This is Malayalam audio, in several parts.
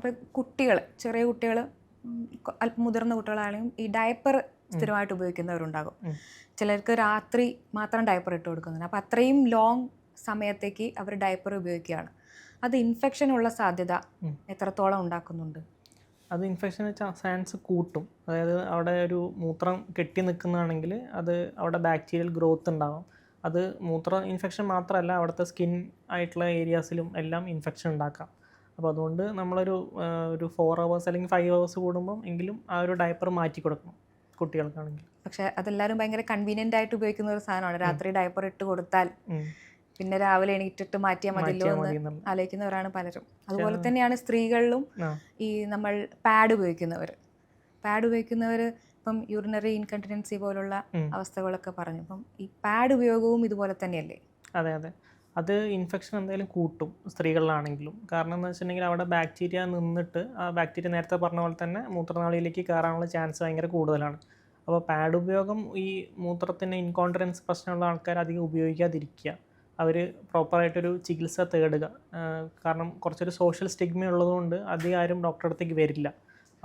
അപ്പോൾ കുട്ടികൾ ചെറിയ കുട്ടികൾ അല്പം മുതിർന്ന കുട്ടികളാണെങ്കിലും ഈ ഡയപ്പർ സ്ഥിരമായിട്ട് ഉപയോഗിക്കുന്നവരുണ്ടാകും. ചിലർക്ക് രാത്രി മാത്രം ഡയപ്പർ ഇട്ട് കൊടുക്കുന്നുണ്ട് അപ്പോൾ അത്രയും ലോങ് സമയത്തേക്ക് അവർ ഡയപ്പർ ഉപയോഗിക്കുകയാണ്. അത് ഇൻഫെക്ഷൻ ഉള്ള സാധ്യത എത്രത്തോളം ഉണ്ടാക്കുന്നുണ്ട്? അത് ഇൻഫെക്ഷൻ ചാൻസ് കൂട്ടും. അതായത് അവിടെ ഒരു മൂത്രം കെട്ടി നിൽക്കുന്നതാണെങ്കിൽ അത് അവിടെ ബാക്ടീരിയൽ ഗ്രോത്ത് ഉണ്ടാകും. അത് മൂത്ര ഇൻഫെക്ഷൻ മാത്രമല്ല അവിടുത്തെ സ്കിൻ ആയിട്ടുള്ള ഏരിയാസിലും എല്ലാം ഇൻഫെക്ഷൻ ഉണ്ടാക്കാം. അപ്പോൾ അതുകൊണ്ട് നമ്മളൊരു ഒരു ഫോർ അവേഴ്സ് അല്ലെങ്കിൽ ഫൈവ് അവേഴ്സ് കൂടുമ്പം എങ്കിലും ആ ഒരു ഡയപ്പർ മാറ്റി കൊടുക്കണം കുട്ടികൾക്കാണെങ്കിൽ. പക്ഷെ അതെല്ലാവരും ഭയങ്കര കൺവീനിയന്റ് ആയിട്ട് ഉപയോഗിക്കുന്ന ഒരു സാധനമാണ്. രാത്രി ഡയപ്പർ ഇട്ട് കൊടുത്താൽ പിന്നെ രാവിലെ എണീറ്റിട്ട് മാറ്റിയാൽ മതിയല്ലോ എന്ന് മതി ആലോചിക്കുന്നവരാണ് പലരും. അതുപോലെ തന്നെയാണ് സ്ത്രീകളിലും ഈ നമ്മൾ പാഡ് ഉപയോഗിക്കുന്നവർ പാഡ് ഉപയോഗിക്കുന്നവർ ഇപ്പം യൂറിനറി ഇൻകണ്ടിനൻസി പോലുള്ള അവസ്ഥകളൊക്കെ പറഞ്ഞു. അപ്പം ഈ പാഡ് ഉപയോഗവും ഇതുപോലെ തന്നെയല്ലേ? അതെ അതെ. അത് ഇൻഫെക്ഷൻ എന്തായാലും കൂട്ടും സ്ത്രീകളിലാണെങ്കിലും. കാരണം എന്ന് വെച്ചിട്ടുണ്ടെങ്കിൽ അവിടെ ബാക്ടീരിയ നിന്നിട്ട് ആ ബാക്ടീരിയ നേരത്തെ പറഞ്ഞ പോലെ തന്നെ മൂത്രനാളിയിലേക്ക് കയറാനുള്ള ചാൻസ് ഭയങ്കര കൂടുതലാണ്. അപ്പോൾ പാഡ് ഉപയോഗം ഈ മൂത്രത്തിന് ഇൻകോൺട്രൻസ് പ്രശ്നമുള്ള ആൾക്കാർ അധികം ഉപയോഗിക്കാതിരിക്കുക. അവർ പ്രോപ്പറായിട്ടൊരു ചികിത്സ തേടുക. കാരണം കുറച്ചൊരു സോഷ്യൽ സ്റ്റിഗ്മ ഉള്ളതുകൊണ്ട് അധികം ആരും ഡോക്ടറെ അടുത്തേക്ക് വരില്ല.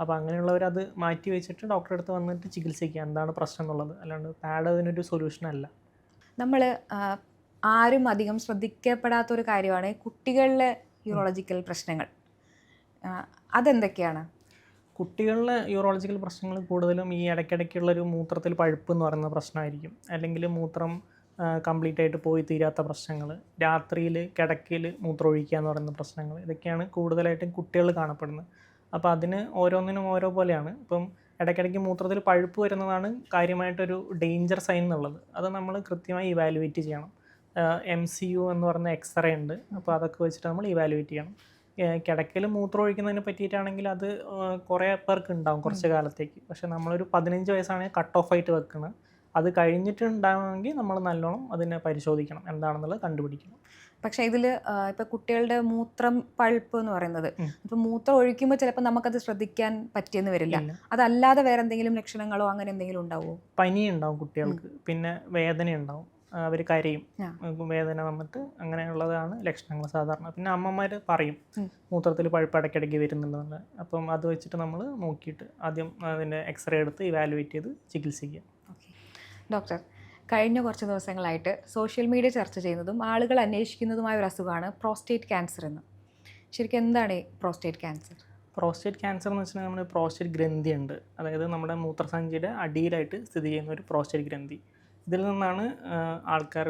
അപ്പോൾ അങ്ങനെയുള്ളവർ അത് മാറ്റി വെച്ചിട്ട് ഡോക്ടറെ അടുത്ത് വന്നിട്ട് ചികിത്സിക്കുക. എന്താണ് പ്രശ്നം എന്നുള്ളത്. അല്ലാണ്ട് പാഡ് അതിനൊരു സൊല്യൂഷൻ അല്ല. നമ്മൾ ആരും അധികം ശ്രദ്ധിക്കപ്പെടാത്ത ഒരു കാര്യമാണ് കുട്ടികളിലെ യൂറോളജിക്കൽ പ്രശ്നങ്ങൾ. അതെന്തൊക്കെയാണ്? കുട്ടികളിലെ യൂറോളജിക്കൽ പ്രശ്നങ്ങൾ കൂടുതലും ഈ ഇടയ്ക്കിടയ്ക്കുള്ളൊരു മൂത്രത്തിൽ പഴുപ്പ് എന്ന് പറയുന്ന പ്രശ്നമായിരിക്കും. അല്ലെങ്കിൽ മൂത്രം കംപ്ലീറ്റ് ആയിട്ട് പോയി തീരാത്ത പ്രശ്നങ്ങൾ രാത്രിയിൽ കിടക്കയിൽ മൂത്രം ഒഴിക്കുക എന്ന് പറയുന്ന പ്രശ്നങ്ങൾ ഇതൊക്കെയാണ് കൂടുതലായിട്ടും കുട്ടികൾ കാണപ്പെടുന്നത്. അപ്പോൾ അതിന് ഓരോന്നിനും ഓരോ പോലെയാണ്. ഇപ്പം ഇടയ്ക്കിടയ്ക്ക് മൂത്രത്തിൽ പഴുപ്പ് വരുന്നതാണ് കാര്യമായിട്ടൊരു ഡേഞ്ചർ സൈൻ എന്നുള്ളത്. അത് നമ്മൾ കൃത്യമായി ഇവാലുവേറ്റ് ചെയ്യണം. എം സി യു എന്ന് പറയുന്ന എക്സ്റേ ഉണ്ട്. അപ്പോൾ അതൊക്കെ വെച്ചിട്ട് നമ്മൾ ഇവാലുവേറ്റ് ചെയ്യണം. കിടക്കയിൽ മൂത്രം ഒഴിക്കുന്നതിനെ പറ്റിയിട്ടാണെങ്കിൽ അത് കുറേ പേർക്ക് ഉണ്ടാവും കുറച്ച് കാലത്തേക്ക്. പക്ഷെ നമ്മളൊരു പതിനഞ്ച് വയസ്സാണെങ്കിൽ കട്ട് ഓഫ് ആയിട്ട് വെക്കണം. അത് കഴിഞ്ഞിട്ട് ഉണ്ടാവണമെങ്കിൽ നമ്മൾ നല്ലോണം അതിനെ പരിശോധിക്കണം. എന്താണെന്നുള്ളത് കണ്ടുപിടിക്കണം. പക്ഷേ ഇതിൽ ഇപ്പം കുട്ടികളുടെ മൂത്രം പഴുപ്പ് എന്ന് പറയുന്നത്. ഇപ്പം മൂത്രം ഒഴിക്കുമ്പോൾ ചിലപ്പോൾ നമുക്കത് ശ്രദ്ധിക്കാൻ പറ്റിയെന്ന് വരില്ല. അതല്ലാതെ വേറെ എന്തെങ്കിലും ലക്ഷണങ്ങളോ അങ്ങനെ എന്തെങ്കിലും ഉണ്ടാവുമോ പനി ഉണ്ടാവും കുട്ടികൾക്ക് പിന്നെ വേദന ഉണ്ടാവും അവർ കരയും. വേദന വന്നിട്ട് അങ്ങനെയുള്ളതാണ് ലക്ഷണങ്ങൾ സാധാരണ. പിന്നെ അമ്മമാർ പറയും. മൂത്രത്തിൽ പഴുപ്പ് ഇടയ്ക്കിടയ്ക്ക് വരുന്നുണ്ടെന്നുള്ളത് അപ്പം അത് വെച്ചിട്ട് നമ്മൾ നോക്കിയിട്ട് ആദ്യം അതിന്റെ എക്സ്റേ എടുത്ത് ഇവാലുവേറ്റ് ചെയ്ത് ചികിത്സിക്കുക. ഓക്കെ. ഡോക്ടർ കഴിഞ്ഞ കുറച്ച് ദിവസങ്ങളായിട്ട് സോഷ്യൽ മീഡിയ ചർച്ച ചെയ്യുന്നതും ആളുകൾ അന്വേഷിക്കുന്നതുമായ ഒരു അസുഖമാണ് പ്രോസ്റ്റേറ്റ് ക്യാൻസർ എന്ന്. ശരിക്കും എന്താണ് ഈ പ്രോസ്റ്റേറ്റ് ക്യാൻസർ? പ്രോസ്റ്റേറ്റ് ക്യാൻസർ എന്ന് വെച്ചിട്ടുണ്ടെങ്കിൽ നമ്മുടെ പ്രോസ്റ്റേറ്റ് ഗ്രന്ഥിയുണ്ട്. അതായത് നമ്മുടെ മൂത്രസഞ്ചിയുടെ അടിയിലായിട്ട് സ്ഥിതി ചെയ്യുന്ന ഒരു പ്രോസ്റ്റേറ്റ് ഗ്രന്ഥി. ഇതിൽ നിന്നാണ് ആൾക്കാർ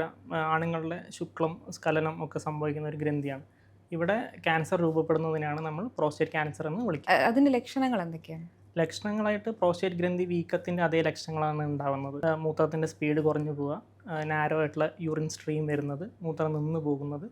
ആണുങ്ങളുടെ ശുക്ലം സ്കലനം ഒക്കെ സംഭവിക്കുന്ന ഒരു ഗ്രന്ഥിയാണ്. ഇവിടെ ക്യാൻസർ രൂപപ്പെടുന്നതിനാണ് നമ്മൾ പ്രോസ്റ്റേറ്റ് ക്യാൻസർ എന്ന് വിളിക്കുന്നത് അതിന്റെ ലക്ഷണങ്ങൾ എന്തൊക്കെയാണ്? ലക്ഷണങ്ങളായിട്ട് പ്രോസ്റ്റേറ്റ് ഗ്രന്ഥി വീക്കത്തിന്റെ അതേ ലക്ഷണങ്ങളാണ് ഉണ്ടാവുന്നത്. മൂത്രത്തിന്റെ മൂത്രത്തിന്റെ സ്പീഡ് കുറഞ്ഞു പോവുക നാരോ ആയിട്ടുള്ള യൂറിൻ സ്ട്രീം വരുന്നത് മൂത്രം നിന്ന് പോകുന്നത്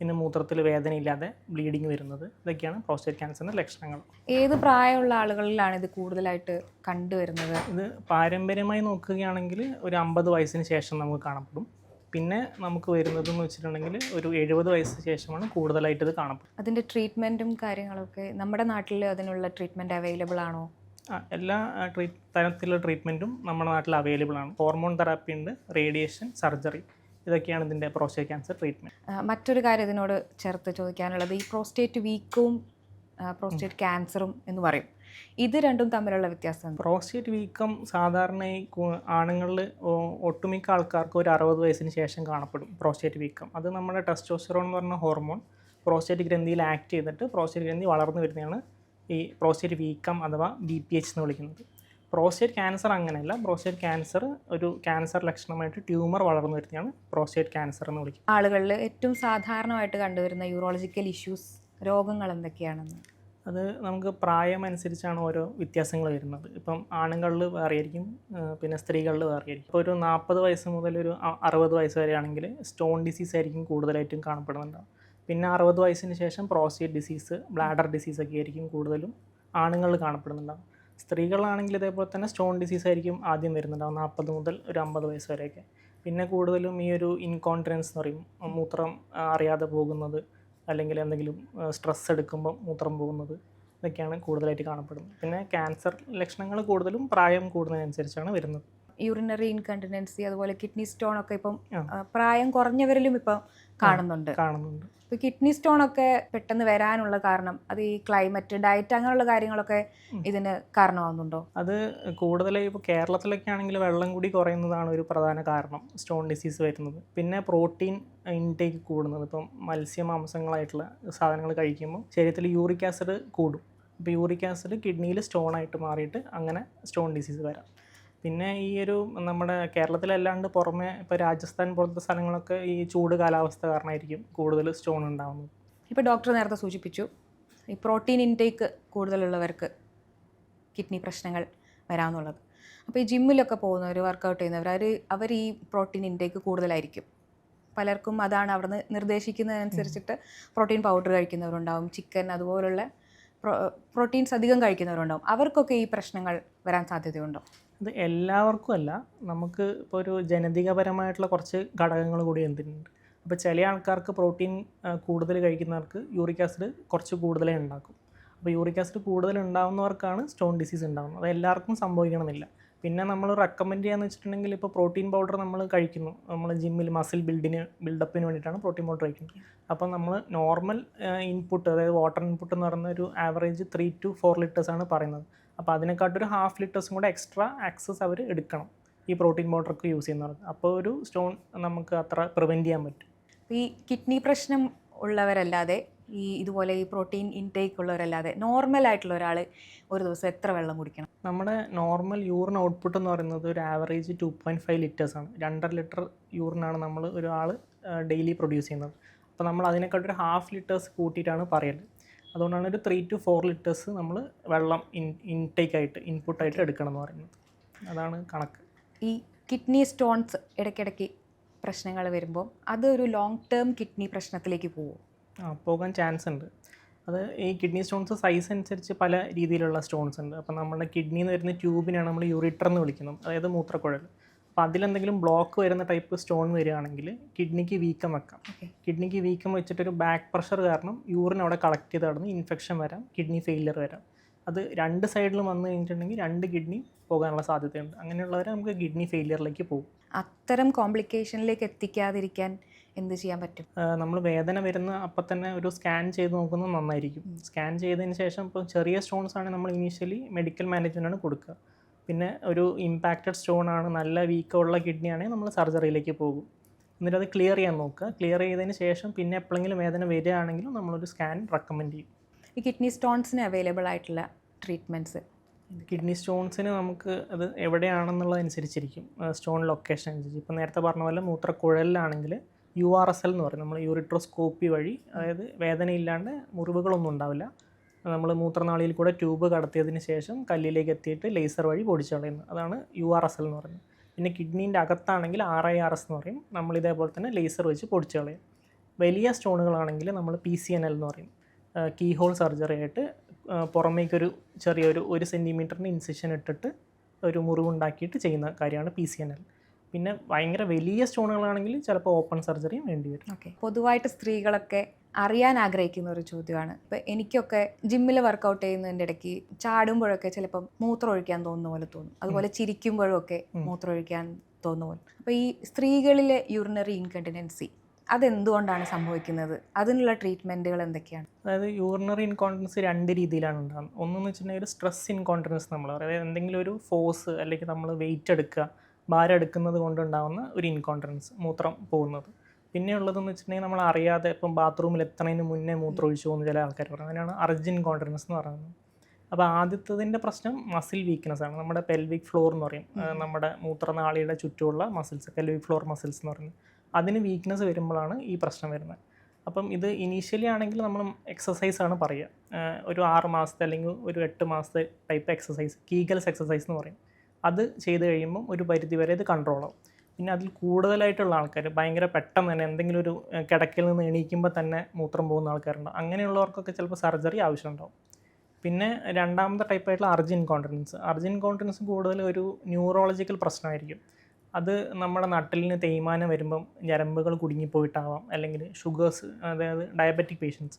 പിന്നെ മൂത്രത്തിൽ വേദനയില്ലാതെ ബ്ലീഡിങ് വരുന്നത് ഇതൊക്കെയാണ് പ്രോസ്റ്റേറ്റ് ക്യാൻസറിന്റെ ലക്ഷണങ്ങൾ. ഏത് പ്രായമുള്ള ആളുകളിലാണ് ഇത് കൂടുതലായിട്ട് കണ്ടുവരുന്നത്? ഇത് പാരമ്പര്യമായി നോക്കുകയാണെങ്കിൽ ഒരു അമ്പത് വയസ്സിന് ശേഷം നമുക്ക് കാണപ്പെടും. പിന്നെ നമുക്ക് വരുന്നതെന്ന് വെച്ചിട്ടുണ്ടെങ്കിൽ ഒരു എഴുപത് വയസ്സിന് ശേഷമാണ് കൂടുതലായിട്ട് ഇത് കാണപ്പെടും അതിന്റെ ട്രീറ്റ്മെന്റും കാര്യങ്ങളൊക്കെ നമ്മുടെ നാട്ടിൽ അതിനുള്ള ട്രീറ്റ്മെന്റ് അവൈലബിൾ ആണോ? ആ, എല്ലാ ട്രീറ്റ് തരത്തിലുള്ള ട്രീറ്റ്മെന്റും നമ്മുടെ നാട്ടിൽ അവൈലബിൾ ആണ്. ഹോർമോൺ തെറാപ്പി ഉണ്ട് റേഡിയേഷൻ സർജറി ഇതൊക്കെയാണ് ഇതിന്റെ പ്രോസ്റ്റേറ്റ് ക്യാൻസർ ട്രീറ്റ്മെന്റ് മറ്റൊരു കാര്യം ഇതിനോട് ചേർത്ത് ചോദിക്കാനുള്ളത് ഈ പ്രോസ്റ്റേറ്റ് വീക്കും പ്രോസ്റ്റേറ്റ് ക്യാൻസറും എന്ന് പറയും. ഇത് രണ്ടും തമ്മിലുള്ള വ്യത്യാസം പ്രോസ്റ്റേറ്റ് വീക്കം സാധാരണ ആണുങ്ങളിൽ ഒട്ടുമിക്ക ആൾക്കാർക്ക് ഒരു അറുപത് വയസ്സിന് ശേഷം കാണപ്പെടും പ്രോസ്റ്റേറ്റ് വീക്കം അത് നമ്മുടെ ടെസ്റ്റോസ്റ്ററോൺ എന്ന് പറഞ്ഞ ഹോർമോൺ പ്രോസ്റ്റേറ്റ് ഗ്രന്ഥിയിൽ ആക്ട് ചെയ്തിട്ട് പ്രോസ്റ്റേറ്റ് ഗ്രന്ഥി വളർന്നു വരുന്നതാണ് ഈ പ്രോസ്റ്റേറ്റ് വീക്കം അഥവാ ബി പി എച്ച് എന്ന് വിളിക്കുന്നത്. പ്രോസ്റ്റേറ്റ് ക്യാൻസർ അങ്ങനെയല്ല. പ്രോസ്റ്റേറ്റ് ക്യാൻസർ ഒരു ക്യാൻസർ ലക്ഷണമായിട്ട് ട്യൂമർ വളർന്നു വരുന്നതാണ് പ്രോസ്റ്റേറ്റ് ക്യാൻസർ എന്ന് വിളിക്കുന്നത്. ആളുകളിൽ ഏറ്റവും സാധാരണമായിട്ട് കണ്ടുവരുന്ന യൂറോളജിക്കൽ ഇഷ്യൂസ് രോഗങ്ങൾ എന്തൊക്കെയാണെന്ന്? അത് നമുക്ക് പ്രായം അനുസരിച്ചാണ് ഓരോ വ്യത്യാസങ്ങൾ വരുന്നത്. ഇപ്പം ആണുങ്ങളിൽ വേറെ ആയിരിക്കും പിന്നെ സ്ത്രീകളിൽ വേറെ ആയിരിക്കും ഇപ്പോൾ ഒരു നാൽപ്പത് വയസ്സ് മുതൽ ഒരു അറുപത് വയസ്സ് വരെ ആണെങ്കിൽ സ്റ്റോൺ ഡിസീസ് ആയിരിക്കും കൂടുതലായിട്ടും കാണപ്പെടുന്നുണ്ടാവും പിന്നെ അറുപത് വയസ്സിന് ശേഷം പ്രോസ്റ്റേറ്റ് ഡിസീസ് ബ്ലാഡർ ഡിസീസ് ഒക്കെ ആയിരിക്കും കൂടുതലും ആണുങ്ങളിൽ കാണപ്പെടുന്നുണ്ടാവും സ്ത്രീകളാണെങ്കിൽ ഇതേപോലെ തന്നെ സ്റ്റോൺ ഡിസീസ് ആയിരിക്കും ആദ്യം വരുന്നുണ്ടാവും നാൽപ്പത് മുതൽ ഒരു അമ്പത് വയസ്സ് വരെയൊക്കെ. പിന്നെ കൂടുതലും ഈ ഒരു ഇൻകോൺഫിഡൻസ് എന്ന് പറയും. മൂത്രം അറിയാതെ പോകുന്നത് അല്ലെങ്കിൽ എന്തെങ്കിലും സ്ട്രെസ് എടുക്കുമ്പോൾ മൂത്രം പോകുന്നത് ഇതൊക്കെയാണ് കൂടുതലായിട്ട് കാണപ്പെടുന്നത്. പിന്നെ ക്യാൻസർ ലക്ഷണങ്ങൾ കൂടുതലും പ്രായം കൂടുന്നതിനനുസരിച്ചാണ് വരുന്നത്. യൂറിനറി ഇൻകണ്ടിനൻസി അതുപോലെ കിഡ്നി സ്റ്റോൺ ഒക്കെ ഇപ്പം പ്രായം കുറഞ്ഞവരിലും ഇപ്പം കാണുന്നുണ്ട്. കാണുന്നുണ്ട്. ഇപ്പോൾ കിഡ്നി സ്റ്റോൺ ഒക്കെ പെട്ടെന്ന് വരാനുള്ള കാരണം അത് ഈ ക്ലൈമറ്റ് ഡയറ്റ് അങ്ങനെയുള്ള കാര്യങ്ങളൊക്കെ. ഇതിന് കാരണമാകുന്നുണ്ടോ അത് കൂടുതലായി ഇപ്പോൾ കേരളത്തിലൊക്കെ ആണെങ്കിൽ വെള്ളം കൂടി കുറയുന്നതാണ് ഒരു പ്രധാന കാരണം സ്റ്റോൺ ഡിസീസ് വരുന്നത്. പിന്നെ പ്രോട്ടീൻ ഇൻടേക്ക് കൂടുന്നത് ഇപ്പം മത്സ്യ മാംസങ്ങളായിട്ടുള്ള സാധനങ്ങൾ കഴിക്കുമ്പോൾ ശരീരത്തിൽ യൂറിക് ആസിഡ് കൂടും. ഇപ്പോൾ യൂറിക് ആസിഡ് കിഡ്നിയിൽ സ്റ്റോൺ ആയിട്ട് മാറിയിട്ട് അങ്ങനെ സ്റ്റോൺ ഡിസീസ് വരാം. പിന്നെ ഈ ഒരു നമ്മുടെ കേരളത്തിലല്ലാണ്ട് പുറമെ ഇപ്പോൾ രാജസ്ഥാൻ പോലത്തെ സ്ഥലങ്ങളൊക്കെ ഈ ചൂട് കാലാവസ്ഥ കാരണമായിരിക്കും കൂടുതൽ സ്റ്റോൺ ഉണ്ടാകുന്നത് ഇപ്പോൾ ഡോക്ടർ നേരത്തെ സൂചിപ്പിച്ചു ഈ പ്രോട്ടീൻ ഇൻടേക്ക് കൂടുതലുള്ളവർക്ക് കിഡ്നി പ്രശ്നങ്ങൾ വരാമെന്നുള്ളത് അപ്പോൾ ഈ ജിമ്മിലൊക്കെ പോകുന്നവർ വർക്കൗട്ട് ചെയ്യുന്നവർ അവർ അവർ ഈ പ്രോട്ടീൻ ഇൻടേക്ക് കൂടുതലായിരിക്കും. പലർക്കും അതാണ് അവിടുന്ന് നിർദ്ദേശിക്കുന്നതനുസരിച്ചിട്ട് പ്രോട്ടീൻ പൗഡർ കഴിക്കുന്നവരുണ്ടാവും ചിക്കൻ അതുപോലുള്ള പ്രോട്ടീൻസ് അധികം കഴിക്കുന്നവരുണ്ടാവും. അവർക്കൊക്കെ ഈ പ്രശ്നങ്ങൾ വരാൻ സാധ്യതയുണ്ടോ? ഇത് എല്ലാവർക്കും അല്ല. നമുക്ക് ഇപ്പോൾ ഒരു ജനതികപരമായിട്ടുള്ള കുറച്ച് ഘടകങ്ങൾ കൂടി എന്തിനുണ്ട്? അപ്പോൾ ചില ആൾക്കാർക്ക് പ്രോട്ടീൻ കൂടുതൽ കഴിക്കുന്നവർക്ക് യൂറിക് ആസിഡ് കുറച്ച് കൂടുതലേ ഉണ്ടാക്കും. അപ്പോൾ യൂറിക് ആസിഡ് കൂടുതൽ ഉണ്ടാകുന്നവർക്കാണ് സ്റ്റോൺ ഡിസീസ് ഉണ്ടാകുന്നത് അത് എല്ലാവർക്കും സംഭവിക്കണമെന്നില്ല. പിന്നെ നമ്മൾ റെക്കമെൻഡ് ചെയ്യാന്ന് വെച്ചിട്ടുണ്ടെങ്കിൽ ഇപ്പോൾ പ്രോട്ടീൻ പൗഡർ നമ്മൾ കഴിക്കുന്നു. നമ്മൾ ജിമ്മിൽ മസിൽ ബിൽഡിന് ബിൽഡപ്പിന് വേണ്ടിയിട്ടാണ് പ്രോട്ടീൻ പൗഡർ കഴിക്കുന്നത്. അപ്പോൾ നമ്മൾ നോർമൽ ഇൻപുട്ട് അതായത് വാട്ടർ ഇൻപുട്ട് എന്ന് പറയുന്ന ഒരു average three to four litres ആണ് പറയുന്നത്. അപ്പോൾ അതിനെക്കാട്ടൊരു ഹാഫ് ലിറ്റേഴ്സും കൂടെ എക്സ്ട്രാ ആക്സസ് അവർ എടുക്കണം ഈ പ്രോട്ടീൻ പൗഡറൊക്കെ യൂസ് ചെയ്യുന്നവർക്ക്. അപ്പോൾ ഒരു സ്റ്റോൺ നമുക്ക് അത്ര പ്രിവെന്റ് ചെയ്യാൻ പറ്റും. ഈ കിഡ്നി പ്രശ്നം ഉള്ളവരല്ലാതെ ഈ ഇതുപോലെ ഈ പ്രോട്ടീൻ ഇൻടേക്ക് ഉള്ളവരല്ലാതെ നോർമൽ ആയിട്ടുള്ള ഒരാൾ ഒരു ദിവസം എത്ര വെള്ളം കുടിക്കണം? നമ്മുടെ നോർമൽ യൂറിൻ ഔട്ട്പുട്ട് എന്ന് പറയുന്നത് ഒരു ആവറേജ് ടു പോയിന്റ് ഫൈവ് ലിറ്റേഴ്സാണ് രണ്ടര ലിറ്റർ യൂറിനാണ് നമ്മൾ ഒരാൾ ഡെയിലി പ്രൊഡ്യൂസ് ചെയ്യുന്നത്. അപ്പോൾ നമ്മൾ അതിനെക്കാട്ടൊരു ഹാഫ് ലിറ്റേഴ്സ് കൂട്ടിയിട്ടാണ് പറയൽ അതുകൊണ്ടാണ് ഒരു ത്രീ ടു ഫോർ ലിറ്റേഴ്സ് നമ്മൾ വെള്ളം ഇൻ ഇൻടേക്ക് ആയിട്ട് ഇൻപുട്ടായിട്ട് എടുക്കണം എന്ന് പറയുന്നത്. അതാണ് കണക്ക്. ഈ കിഡ്നി സ്റ്റോൺസ് ഇടയ്ക്കിടയ്ക്ക് പ്രശ്നങ്ങൾ വരുമ്പോൾ അത് ഒരു ലോങ് ടേം കിഡ്നി പ്രശ്നത്തിലേക്ക് പോകും. ആ പോകാൻ ചാൻസ് ഉണ്ട്. അത് ഈ കിഡ്നി സ്റ്റോൺസ് സൈസ് അനുസരിച്ച് പല രീതിയിലുള്ള സ്റ്റോൺസ് ഉണ്ട്. അപ്പോൾ നമ്മുടെ കിഡ്നിയിൽ നിന്ന് വരുന്ന ട്യൂബിനാണ് നമ്മൾ യൂറിറ്റർ എന്ന് വിളിക്കുന്നത്. അതായത് മൂത്രക്കുഴൽ. അപ്പോൾ അതിലെന്തെങ്കിലും ബ്ലോക്ക് വരുന്ന ടൈപ്പ് സ്റ്റോൺ വരികയാണെങ്കിൽ കിഡ്നിക്ക് വീക്കം. വെക്കാം കിഡ്നിക്ക് വീക്കം വെച്ചിട്ടൊരു ബാക്ക് പ്രഷർ കാരണം യൂറിൻ അവിടെ കളക്ട് ചെയ്ത് നടന്ന് ഇൻഫെക്ഷൻ വരാം കിഡ്നി ഫെയിലിയർ വരാം. അത് രണ്ട് സൈഡിലും വന്നു കഴിഞ്ഞിട്ടുണ്ടെങ്കിൽ രണ്ട് കിഡ്നി പോകാനുള്ള സാധ്യതയുണ്ട്. അങ്ങനെയുള്ളവരെ നമുക്ക് കിഡ്നി ഫെയിലിയറിലേക്ക് പോകും. അത്തരം കോംപ്ലിക്കേഷനിലേക്ക് എത്തിക്കാതിരിക്കാൻ എന്ത് ചെയ്യാൻ പറ്റും? നമ്മൾ വേദന വരുന്ന അപ്പം തന്നെ ഒരു സ്കാൻ ചെയ്ത് നോക്കുന്നത് നന്നായിരിക്കും. സ്കാൻ ചെയ്തതിന് ശേഷം ഇപ്പോൾ ചെറിയ സ്റ്റോൺസ് ആണ് നമ്മൾ ഇനീഷ്യലി മെഡിക്കൽ മാനേജ്മെന്റാണ് കൊടുക്കുക. പിന്നെ ഒരു ഇമ്പാക്റ്റഡ് സ്റ്റോൺ ആണ് നല്ല വീക്കമുള്ള കിഡ്നി ആണെങ്കിൽ നമ്മൾ സർജറിയിലേക്ക് പോകും. എന്നിട്ട് അത് ക്ലിയർ ചെയ്യാൻ നോക്കുക. ക്ലിയർ ചെയ്തതിന് ശേഷം പിന്നെ എപ്പോഴെങ്കിലും വേദന വരികയാണെങ്കിലും നമ്മളൊരു സ്കാൻ റെക്കമെൻഡ് ചെയ്യും. ഈ കിഡ്നി സ്റ്റോൺസിന് അവൈലബിൾ ആയിട്ടുള്ള ട്രീറ്റ്മെന്റ്സ് കിഡ്നി സ്റ്റോൺസിന് നമുക്ക് അത് എവിടെയാണെന്നുള്ളതനുസരിച്ചിരിക്കും. സ്റ്റോൺ ലൊക്കേഷൻ അനുസരിച്ച്. ഇപ്പോൾ നേരത്തെ പറഞ്ഞ പോലെ മൂത്രക്കുഴലിലാണെങ്കിൽ യു ആർ എസ് എൽ എന്ന് പറയും. നമ്മൾ യൂറിട്രോസ്കോപ്പി വഴി അതായത് വേദനയില്ലാണ്ട് മുറിവുകളൊന്നും ഉണ്ടാവില്ല. നമ്മൾ മൂത്രനാളിയിൽ കൂടെ ട്യൂബ് കടത്തിയതിന് ശേഷം കല്ലിലേക്ക് എത്തിയിട്ട് ലേസർ വഴി പൊടിച്ചു കളയുന്നത് അതാണ് യു ആർ എസ് എൽ എന്ന് പറയുന്നത്. പിന്നെ കിഡ്നീന്റെ അകത്താണെങ്കിൽ ആർ ഐ ആർ എസ് എന്ന് പറയും. നമ്മൾ ഇതേപോലെ തന്നെ ലേസർ വെച്ച് പൊടിച്ചു കളയും വലിയ സ്റ്റോണുകളാണെങ്കിൽ നമ്മൾ പി സി എൻ എൽ എന്ന് പറയും. കീ ഹോൾ സർജറി ആയിട്ട് പുറമേക്കൊരു ചെറിയൊരു ഒരു സെന്റിമീറ്ററിന് ഇൻസിഷൻ ഇട്ടിട്ട് ഒരു മുറിവുണ്ടാക്കിയിട്ട് ചെയ്യുന്ന കാര്യമാണ് പി സി എൻ എൽ. പിന്നെ ഭയങ്കര വലിയ സ്റ്റോണുകളാണെങ്കിൽ ചിലപ്പോൾ ഓപ്പൺ സർജറിയും വേണ്ടി വരും. ഓക്കെ. പൊതുവായിട്ട് സ്ത്രീകളൊക്കെ അറിയാൻ ആഗ്രഹിക്കുന്ന ഒരു ചോദ്യമാണ്. ഇപ്പം എനിക്കൊക്കെ ജിമ്മിൽ വർക്കൗട്ട് ചെയ്യുന്നതിന്റെ ഇടയ്ക്ക് ചാടുമ്പോഴൊക്കെ ചിലപ്പം മൂത്രം ഒഴിക്കാൻ തോന്നുന്ന പോലെ തോന്നും. അതുപോലെ ചിരിക്കുമ്പോഴും ഒക്കെ മൂത്രം ഒഴിക്കാൻ തോന്നുന്ന പോലെ. അപ്പോൾ ഈ സ്ത്രീകളിലെ യൂറിനറി ഇൻകണ്ടിനൻസി അതെന്തുകൊണ്ടാണ് സംഭവിക്കുന്നത്? അതിനുള്ള ട്രീറ്റ്മെന്റുകൾ എന്തൊക്കെയാണ്? അതായത് യൂറിനറി ഇൻകോണ്ടിനൻസ് രണ്ട് രീതിയിലാണ് ഉണ്ടാകുന്നത് ഒന്നെന്ന് വെച്ചിട്ടുണ്ടെങ്കിൽ ഒരു സ്ട്രെസ് ഇൻകോണ്ടിനൻസ് നമ്മൾ അതായത് എന്തെങ്കിലും ഒരു ഫോഴ്സ് അല്ലെങ്കിൽ നമ്മൾ വെയിറ്റ് എടുക്കുക ഭാരം എടുക്കുന്നത് കൊണ്ടുണ്ടാകുന്ന ഒരു ഇൻകോണ്ടിനൻസ് മൂത്രം പോകുന്നത്. പിന്നെ ഉള്ളതെന്ന് വെച്ചിട്ടുണ്ടെങ്കിൽ നമ്മൾ അറിയാതെ ഇപ്പം ബാത്റൂമിൽ എത്തണതിന് മുന്നേ മൂത്രം ഒഴിച്ചു പോകുന്ന ചില ആൾക്കാർ പറയും. അതിനാണ് അർജിൻ കോൺട്രൻസ് എന്ന് പറയുന്നത്. അപ്പോൾ ആദ്യത്തതിന്റെ പ്രശ്നം മസിൽ വീക്ക്നെസ് ആണ്. നമ്മുടെ പെൽവിക് ഫ്ലോർ എന്ന് പറയും. നമ്മുടെ മൂത്രനാളിയുടെ ചുറ്റുമുള്ള മസിൽസ് പെൽവിക് ഫ്ലോർ മസിൽസ് എന്ന് പറയുന്നത്. അതിന് വീക്ക്നെസ് വരുമ്പോഴാണ് ഈ പ്രശ്നം വരുന്നത്. അപ്പം ഇത് ഇനീഷ്യലി ആണെങ്കിൽ നമ്മൾ എക്സസൈസ് ആണ് പറയുക. ഒരു ആറ് മാസത്തെ അല്ലെങ്കിൽ ഒരു എട്ട് മാസത്തെ ടൈപ്പ് എക്സസൈസ് കീഗൽസ് എക്സസൈസ് എന്ന് പറയും. അത് ചെയ്ത് കഴിയുമ്പം ഒരു പരിധി വരെ ഇത് കൺട്രോൾ ആവും. പിന്നെ അതിൽ കൂടുതലായിട്ടുള്ള ആൾക്കാർ ഭയങ്കര പെട്ടെന്ന് തന്നെ എന്തെങ്കിലും ഒരു കിടക്കയിൽ നിന്ന് എണീക്കുമ്പോൾ തന്നെ മൂത്രം പോകുന്ന ആൾക്കാരുണ്ട്. അങ്ങനെയുള്ളവർക്കൊക്കെ ചിലപ്പോൾ സർജറി ആവശ്യമുണ്ടാവും. പിന്നെ രണ്ടാമത്തെ ടൈപ്പായിട്ടുള്ള അർജിൻ കോൺഫിഡൻസ് അർജിൻ കോൺഫിഡൻസ് കൂടുതൽ ഒരു ന്യൂറോളജിക്കൽ പ്രശ്നമായിരിക്കും. അത് നമ്മുടെ നട്ടലിന് തേയ്മാനം വരുമ്പം ഞരമ്പുകൾ കുടുങ്ങിപ്പോയിട്ടാവാം. അല്ലെങ്കിൽ ഷുഗേഴ്സ് അതായത് ഡയബറ്റിക് പേഷ്യൻസ്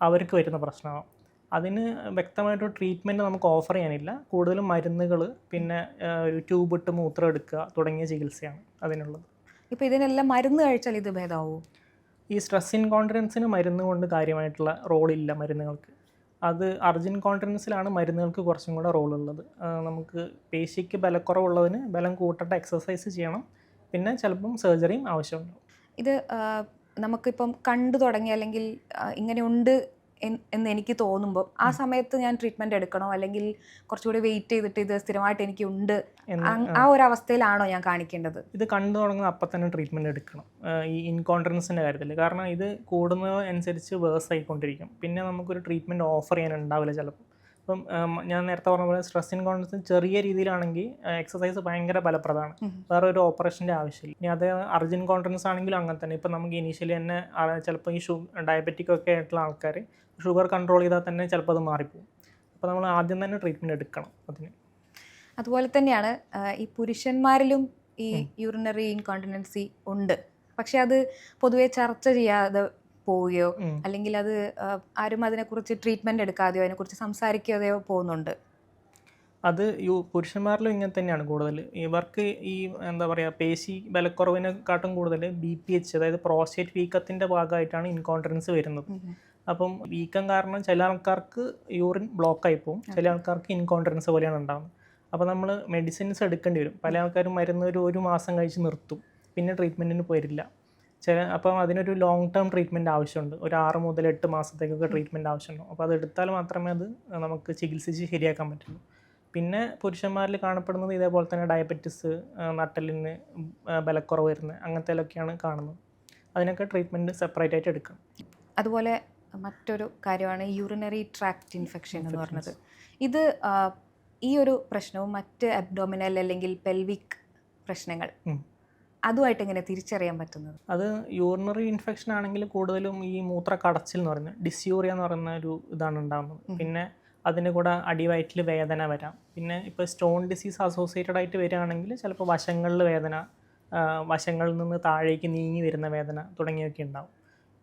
അവർക്ക് വരുന്ന പ്രശ്നമാവാം. അതിന് വ്യക്തമായിട്ട് ട്രീറ്റ്മെന്റ് നമുക്ക് ഓഫർ ചെയ്യാനില്ല. കൂടുതലും മരുന്നുകൾ പിന്നെ ഒരു ട്യൂബ് ഇട്ട് മൂത്രം എടുക്കുക തുടങ്ങിയ ചികിത്സയാണ് അതിനുള്ളത്. ഇപ്പോൾ ഇതിനെല്ലാം മരുന്ന് കഴിച്ചാൽ ഇത് ഭേദമാവോ ഈ സ്ട്രെസ് ഇൻകോൺഫിഡൻസിന് മരുന്ന് കൊണ്ട് കാര്യമായിട്ടുള്ള റോളില്ല മരുന്നുകൾക്ക്. അത് അർജിൻ കോൺഫിഡൻസിലാണ് മരുന്നുകൾക്ക് കുറച്ചും കൂടെ റോളുള്ളത് നമുക്ക് പേശിക്ക് ബലക്കുറവുള്ളതിന് ബലം കൂട്ടേണ്ട എക്സസൈസ് ചെയ്യണം. പിന്നെ ചിലപ്പം സർജറിയും ആവശ്യമുണ്ടാവും. ഇത് നമുക്കിപ്പം കണ്ടു തുടങ്ങി അല്ലെങ്കിൽ ഇങ്ങനെ ഉണ്ട് എന്ന് എനിക്ക് തോന്നുമ്പോൾ ആ സമയത്ത് ഞാൻ ട്രീറ്റ്മെന്റ് എടുക്കണോ? അല്ലെങ്കിൽ കുറച്ചുകൂടി വെയിറ്റ് ചെയ്തിട്ട് ഇത് സ്ഥിരമായിട്ട് എനിക്ക് ഉണ്ട് ആ. ഒരു അവസ്ഥയിലാണോ ഞാൻ കാണിക്കേണ്ടത്? ഇത് കണ്ടു തുടങ്ങുന്ന അപ്പം തന്നെ ട്രീറ്റ്മെന്റ് എടുക്കണം. ഈ ഇൻകോൺഫിഡൻസിന്റെ കാര്യത്തിൽ കാരണം ഇത് കൂടുന്നത് അനുസരിച്ച് വേഴ്സ് ആയിക്കൊണ്ടിരിക്കും. പിന്നെ നമുക്കൊരു ട്രീറ്റ്മെന്റ് ഓഫർ ചെയ്യാൻ ഉണ്ടാവില്ല ചിലപ്പോൾ ഇപ്പം ഞാൻ നേരത്തെ പറഞ്ഞ പോലെ സ്ട്രെസ് ഇൻകോൺഫിഡൻസ് ചെറിയ രീതിയിലാണെങ്കിൽ എക്സസൈസ് ഭയങ്കര ഫലപ്രദമാണ്. വേറെ ഒരു ഓപ്പറേഷന്റെ ആവശ്യമില്ല. ഇനി അത് അർജൻ കോൺഫിഡൻസ് ആണെങ്കിലും അങ്ങനെ തന്നെ. ഇപ്പം നമുക്ക് ഇനീഷ്യലി തന്നെ ചിലപ്പോൾ ഈ ഷു ഡയബറ്റിക് ഒക്കെ ആയിട്ടുള്ള ആൾക്കാർ ഷുഗർ കൺട്രോൾ ചെയ്താൽ തന്നെ ചിലപ്പോൾ അത് മാറിപ്പോകും അപ്പോൾ നമ്മൾ ആദ്യം തന്നെ ട്രീറ്റ്മെന്റ് എടുക്കണം അതിന്. അതുപോലെ തന്നെയാണ് ഈ പുരുഷന്മാരിലും ഈ യൂറിനറി ഇൻകോണ്ടിനൻസി ഉണ്ട്. പക്ഷെ അത് പൊതുവെ ചർച്ച ചെയ്യാതെ പോവുകയോ. അല്ലെങ്കിൽ അത് ആരും അതിനെക്കുറിച്ച് ട്രീറ്റ്മെന്റ് എടുക്കാതെയോ അതിനെക്കുറിച്ച് സംസാരിക്കാതെയോ പോകുന്നുണ്ട്. അത് യു പുരുഷന്മാരിലും ഇങ്ങനെ തന്നെയാണ് കൂടുതൽ. ഇവർക്ക് ഈ എന്താ പറയുക പേശി ബലക്കുറവിനെക്കാട്ടും കൂടുതൽ ബി പി എച്ച് അതായത് പ്രോസ്റ്റേറ്റ് വീക്കത്തിന്റെ ഭാഗമായിട്ടാണ് ഇൻകോൺഫിഡൻസ് വരുന്നത്. അപ്പം വീക്കം കാരണം ചില ആൾക്കാർക്ക് യൂറിൻ ബ്ലോക്കായി പോകും. ചില ആൾക്കാർക്ക് ഇൻകോൺഫിഡൻസ് പോലെയാണ് ഉണ്ടാകുന്നത് അപ്പോൾ നമ്മൾ മെഡിസിൻസ് എടുക്കേണ്ടി വരും. പല ആൾക്കാരും മരുന്ന് ഒരു ഒരു മാസം കഴിച്ച് നിർത്തും. പിന്നെ ട്രീറ്റ്മെന്റിന് പോരില്ല. ചില അപ്പം അതിനൊരു ലോങ് ടേം ട്രീറ്റ്മെന്റ് ആവശ്യമുണ്ട്. ഒരു ആറ് മുതൽ എട്ട് മാസത്തേക്കൊക്കെ ട്രീറ്റ്മെന്റ് ആവശ്യമുണ്ട്. അപ്പോൾ അത് എടുത്താൽ മാത്രമേ അത് നമുക്ക് ചികിത്സിച്ച് ശരിയാക്കാൻ പറ്റുള്ളൂ. പിന്നെ പുരുഷന്മാരിൽ കാണപ്പെടുന്നത് ഇതേപോലെ തന്നെ ഡയബറ്റിസ് നട്ടലിന് ബലക്കുറവ് വരുന്നത് അങ്ങനത്തേലൊക്കെയാണ് കാണുന്നത്. അതിനൊക്കെ ട്രീറ്റ്മെന്റ് സെപ്പറേറ്റ് ആയിട്ട് എടുക്കണം. അതുപോലെ മറ്റൊരു കാര്യമാണ് യൂറിനറി ട്രാക്ട് ഇൻഫെക്ഷൻ എന്ന് പറഞ്ഞത്. ഇത് ഈ ഒരു പ്രശ്നവും മറ്റ് അബ്ഡോമിനൽ അല്ലെങ്കിൽ പെൽവിക് പ്രശ്നങ്ങൾ അതുമായിട്ട് എങ്ങനെ തിരിച്ചറിയാൻ പറ്റുന്നത്? അത് യൂറിനറി ഇൻഫെക്ഷൻ ആണെങ്കിൽ കൂടുതലും ഈ മൂത്ര കടച്ചിൽ എന്ന് പറയുന്നത് ഡിസ്യൂറിയ എന്ന് പറയുന്ന ഒരു ഇതാണ് ഉണ്ടാകുന്നത് പിന്നെ അതിന്റെ കൂടെ അടിവയറ്റിൽ വേദന വരാം. പിന്നെ ഇപ്പോൾ സ്റ്റോൺ ഡിസീസ് അസോസിയേറ്റഡ് ആയിട്ട് വരികയാണെങ്കിൽ ചിലപ്പോൾ വശങ്ങളിൽ വേദന വശങ്ങളിൽ നിന്ന് താഴേക്ക് നീങ്ങി വരുന്ന വേദന തുടങ്ങിയൊക്കെ ഉണ്ടാവും.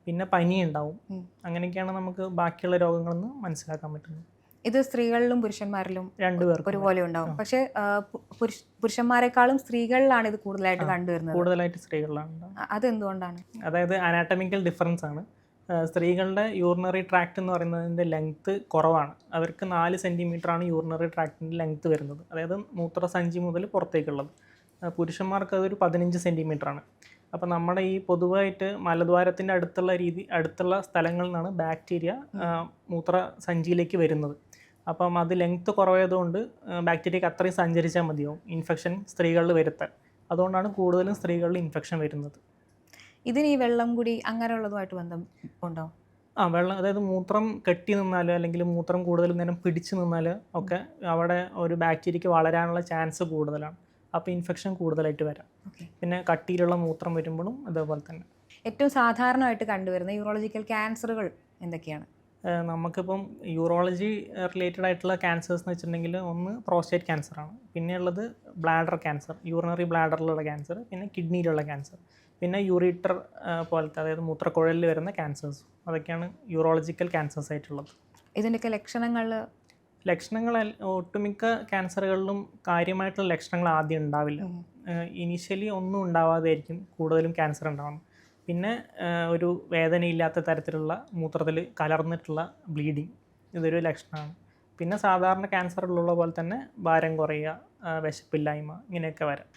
പിന്നെ പനി ഉണ്ടാവും. അങ്ങനെയൊക്കെയാണ് നമുക്ക് ബാക്കിയുള്ള രോഗങ്ങളെന്ന് മനസ്സിലാക്കാൻ പറ്റുന്നത്. ഇത് സ്ത്രീകളിലും പുരുഷന്മാരിലും രണ്ടുപേർക്കും ഒരുപോലെ ഉണ്ടാവും. പക്ഷെ പുരുഷന്മാരെക്കാളും സ്ത്രീകളിലാണ് ഇത് കൂടുതലായിട്ട് കണ്ടുവരുന്നത്. കൂടുതലായിട്ട് സ്ത്രീകളിലാണ് അത് എന്തുകൊണ്ടാണ് അതെന്തുകൊണ്ടാണ്? അതായത് അനാറ്റമിക്കൽ ഡിഫറൻസ് ആണ്. സ്ത്രീകളുടെ യൂറിനറി ട്രാക്ട് എന്ന് പറയുന്നതിന്റെ ലെങ്ത്ത് കുറവാണ്. അവർക്ക് നാല് ആണ് യൂറിനറി ട്രാക്ടിന്റെ ലെങ്ത്ത് വരുന്നത്. അതായത് മൂത്രസഞ്ചി മുതൽ പുറത്തേക്കുള്ളത്. പുരുഷന്മാർക്ക് അതൊരു പതിനഞ്ച് ആണ്. അപ്പോൾ നമ്മുടെ ഈ പൊതുവായിട്ട് മലദ്വാരത്തിന്റെ അടുത്തുള്ള രീതി അടുത്തുള്ള സ്ഥലങ്ങളിൽ നിന്നാണ് ബാക്ടീരിയ മൂത്ര സഞ്ചിയിലേക്ക് വരുന്നത്. അപ്പം അത് ലെങ്ത്ത് കുറവായതുകൊണ്ട് ബാക്ടീരിയക്ക് അത്രയും സഞ്ചരിച്ചാൽ മതിയാവും ഇൻഫെക്ഷൻ സ്ത്രീകളിൽ വരുത്താൻ. അതുകൊണ്ടാണ് കൂടുതലും സ്ത്രീകളിൽ ഇൻഫെക്ഷൻ വരുന്നത്. ഇതിന് ഈ വെള്ളം കൂടി അങ്ങനെയുള്ളതുമായിട്ട് ബന്ധം ഉണ്ടോ? ആ വെള്ളം അതായത് മൂത്രം കെട്ടി നിന്നാൽ അല്ലെങ്കിൽ മൂത്രം കൂടുതൽ നേരം പിടിച്ചു നിന്നാൽ ഒക്കെ അവിടെ ഒരു ബാക്ടീരിയക്ക് വളരാനുള്ള ചാൻസ് കൂടുതലാണ്. അപ്പോൾ ഇൻഫെക്ഷൻ കൂടുതലായിട്ട് വരാം. പിന്നെ കട്ടിയിലുള്ള മൂത്രം വരുമ്പോഴും അതേപോലെ തന്നെ. ഏറ്റവും സാധാരണമായിട്ട് കണ്ടുവരുന്ന യൂറോളജിക്കൽ ക്യാൻസറുകൾ എന്തൊക്കെയാണ്? നമുക്കിപ്പം യൂറോളജി റിലേറ്റഡ് ആയിട്ടുള്ള ക്യാൻസേഴ്സ് എന്ന് വെച്ചിട്ടുണ്ടെങ്കിൽ ഒന്ന് പ്രോസ്റ്റേറ്റ് ക്യാൻസറാണ് പിന്നെയുള്ളത് ബ്ലാഡർ ക്യാൻസർ യൂറിനറി ബ്ലാഡറിലുള്ള ക്യാൻസർ പിന്നെ കിഡ്നിയിലുള്ള ക്യാൻസർ പിന്നെ യൂറീറ്റർ പോലത്തെ അതായത് മൂത്രക്കുഴലിൽ വരുന്ന ക്യാൻസേഴ്സ് അതൊക്കെയാണ് യൂറോളജിക്കൽ ക്യാൻസേഴ്സ് ആയിട്ടുള്ളത്. ഇതിന്റെയൊക്കെ ലക്ഷണങ്ങൾ ലക്ഷണങ്ങൾ ഒട്ടുമിക്ക ക്യാൻസറുകളിലും കാര്യമായിട്ടുള്ള ലക്ഷണങ്ങൾ ആദ്യം ഉണ്ടാവില്ല. ഇനീഷ്യലി ഒന്നും ഉണ്ടാവാതെയായിരിക്കും കൂടുതലും ക്യാൻസർ ഉണ്ടാവുന്നത്. പിന്നെ ഒരു വേദനയില്ലാത്ത തരത്തിലുള്ള മൂത്രത്തിൽ കലർന്നിട്ടുള്ള ബ്ലീഡിങ് ഇതൊരു ലക്ഷണമാണ്. പിന്നെ സാധാരണ ക്യാൻസറിലുള്ള പോലെ തന്നെ ഭാരം കുറയുക വിശപ്പില്ലായ്മ ഇങ്ങനെയൊക്കെ വരാം.